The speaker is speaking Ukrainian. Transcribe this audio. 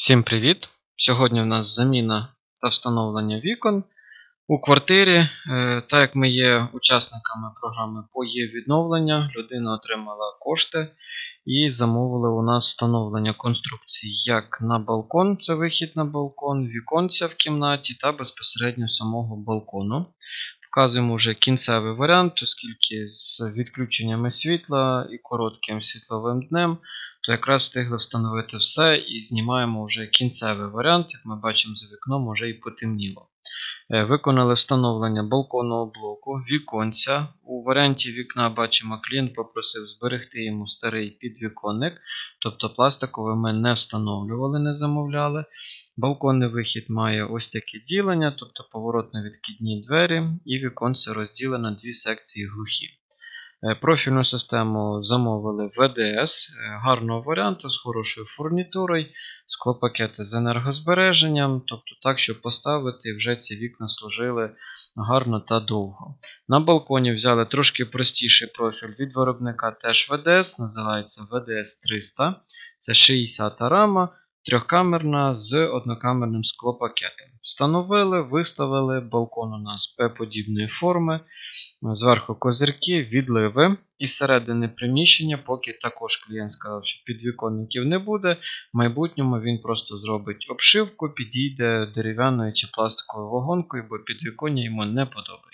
Всім привіт! Сьогодні в нас заміна та встановлення вікон у квартирі. Е, Так як ми є учасниками програми по є відновлення, людина отримала кошти і замовили у нас встановлення конструкції як на балкон, це вихід на балкон, віконця в кімнаті та безпосередньо самого балкону. Показуємо вже кінцевий варіант, оскільки з відключеннями світла і коротким світловим днем то якраз встигли встановити все і знімаємо вже кінцевий варіант. Як ми бачимо за вікном, вже і потемніло. Е, Виконали встановлення балконного блоку, віконця. У варіанті вікна бачимо, клієнт попросив зберегти йому старий підвіконник, тобто пластиковий ми не встановлювали, не замовляли. Балконний вихід має ось таке ділення, тобто поворотно-відкидні двері, і віконце розділено на дві секції глухі. Е, Профільну систему замовили ВДС, е, гарного варіанту з хорошою фурнітурою, склопакети з енергозбереженням, тобто так, щоб поставити вже ці вікна служили гарно та довго. На балконі взяли трошки простіший профіль від виробника теж ВДС, називається ВДС 300. Це 60 рама, трьохкамерна з однокамерним склопакетом. Встановили, виставили балкон у нас П-подібної форми. Зверху козирки, відливи. І середини приміщення, поки також клієнт сказав, що підвіконників не буде. В майбутньому він просто зробить обшивку, підійде дерев'яною чи пластиковою вагонкою, бо підвіконня йому не подобається.